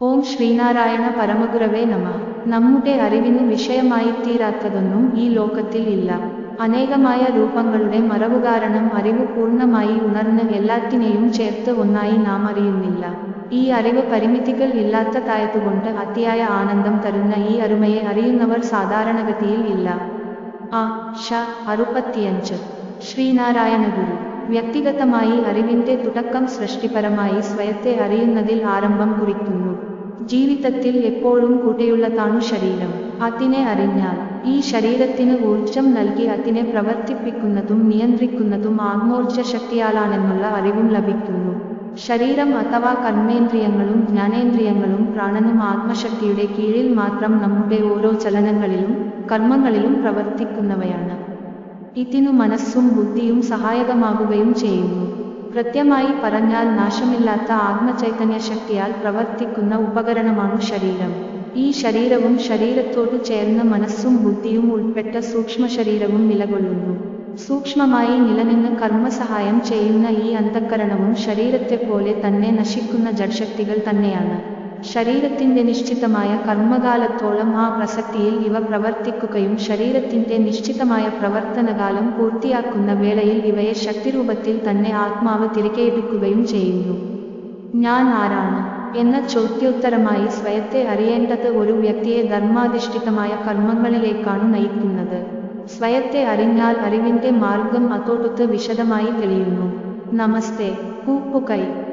ഓം ശ്രീനാരായണ പരമഗുരവേ നമ. നമ്മുടെ അറിവിനു വിഷയമായിത്തീരാത്തതൊന്നും ഈ ലോകത്തിൽ ഇല്ല. അനേകമായ രൂപങ്ങളുടെ മറവു കാരണം അറിവ് പൂർണമായി ഉണർന്ന് എല്ലാത്തിനെയും ചേർത്ത് ഒന്നായി നാം അറിയുന്നില്ല. ഈ അറിവ് പരിമിതികൾ ഇല്ലാത്തതായതുകൊണ്ട് അതിയായ ആനന്ദം തരുന്ന ഈ അരുമയെ അറിയുന്നവർ സാധാരണഗതിയിൽ ഇല്ല. ആ ഷ അറുപത്തിയഞ്ച്. ശ്രീനാരായണ ഗുരു. വ്യക്തിഗതമായി അറിവിന്റെ തുടക്കം സൃഷ്ടിപരമായി സ്വയത്തെ അറിയുന്നതിൽ ആരംഭം കുറിക്കുന്നു. ജീവിതത്തിൽ എപ്പോഴും കൂടെയുള്ളതാണു ശരീരം. അതിനെ അറിഞ്ഞാൽ ഈ ശരീരത്തിന് ഊർജം നൽകി അതിനെ പ്രവർത്തിപ്പിക്കുന്നതും നിയന്ത്രിക്കുന്നതും ആത്മോർജ ശക്തിയാലാണെന്നുള്ള അറിവും ലഭിക്കുന്നു. ശരീരം അഥവാ കർമ്മേന്ദ്രിയങ്ങളും ജ്ഞാനേന്ദ്രിയങ്ങളും പ്രാണനും ആത്മശക്തിയുടെ കീഴിൽ മാത്രം നമ്മുടെ ഓരോ ചലനങ്ങളിലും കർമ്മങ്ങളിലും പ്രവർത്തിക്കുന്നവയാണ്. ഇതിനു മനസ്സും ബുദ്ധിയും സഹായകമാകുകയും ചെയ്യുന്നു. കൃത്യമായി പറഞ്ഞാൽ നാശമില്ലാത്ത ആത്മചൈതന്യ ശക്തിയാൽ പ്രവർത്തിക്കുന്ന ഉപകരണമാണ് ശരീരം. ഈ ശരീരവും ശരീരത്തോട് ചേർന്ന മനസ്സും ബുദ്ധിയും ഉൾപ്പെട്ട സൂക്ഷ്മ ശരീരവും നിലകൊള്ളുന്നു. സൂക്ഷ്മമായി നിലനിന്ന് കർമ്മസഹായം ചെയ്യുന്ന ഈ അന്ധക്കരണവും ശരീരത്തെപ്പോലെ തന്നെ നശിക്കുന്ന ജഡ്ശക്തികൾ തന്നെയാണ്. ശരീരത്തിന്റെ നിശ്ചിതമായ കർമ്മകാലത്തോളം ആ പ്രസക്തിയിൽ ഇവ പ്രവർത്തിക്കുകയും ശരീരത്തിന്റെ നിശ്ചിതമായ പ്രവർത്തനകാലം പൂർത്തിയാക്കുന്ന വേളയിൽ ഇവയെ ശക്തിരൂപത്തിൽ തന്നെ ആത്മാവ് തിരികെയെടുക്കുകയും ചെയ്യുന്നു. ഞാൻ ആരാണ്? എന്ന ചോദ്യോത്തരമായി സ്വയത്തെ അറിയേണ്ടത് ഒരു വ്യക്തിയെ ധർമാധിഷ്ഠിതമായ കർമ്മങ്ങളിലേക്കാണ് നയിക്കുന്നത്. സ്വയത്തെ അറിഞ്ഞാൽ അറിവിന്റെ മാർഗം അതോടൊത്ത് വിശദമായി തെളിയുന്നു. നമസ്തേ. കൂപ്പുകൈ.